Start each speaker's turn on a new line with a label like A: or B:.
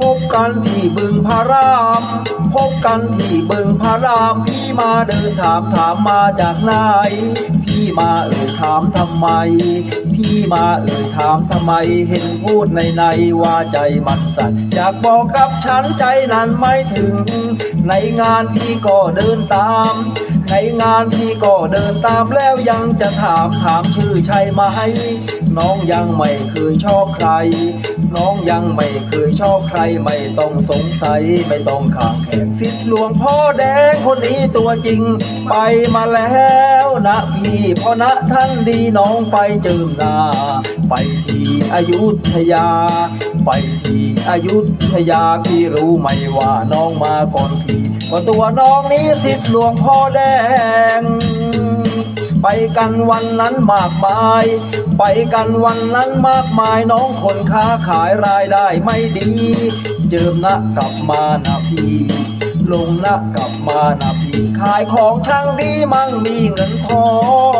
A: พบกันที่บึงพาราม พบกันที่บึงพาราม พี่มาเดินถามถามมาจากไหน มาเอ่ยถามทำไม พี่มาเอ่ยถามทำไม เห็นพูดในในว่าใจมันสั่นอยากบอกกับฉันใจนั้นไม่ถึง ในงานพี่ก็เดินตาม ในงานพี่ก็เดินตามแล้วยังจะถามถามชื่อใช่ไหม น้องยังไม่เคยชอบใคร น้องยังไม่เคยชอบใครไม่ต้องสงสัยไม่ต้องขางแขงสิทธิ์หลวงพ่อแดงคนนี้ตัวจริง ไปมาแล้วนะพี่พ่อนะท่านดีน้องไปเจิมนาไปที่อายุธยา ไปที่อายุธยาพี่รู้ไหมว่าน้องมาก่อนพี่ว่าตัวน้องนี้สิทธิ์หลวงพ่อแดง ไปกันวันนั้นมากมาย ไปกันวันนั้นมากมายน้องคนค้าขายรายได้ไม่ดี เจิมนะกลับมานะพี่ลงนะกลับมานะพี่ขายของช่างดีมั่งมีเงินทอง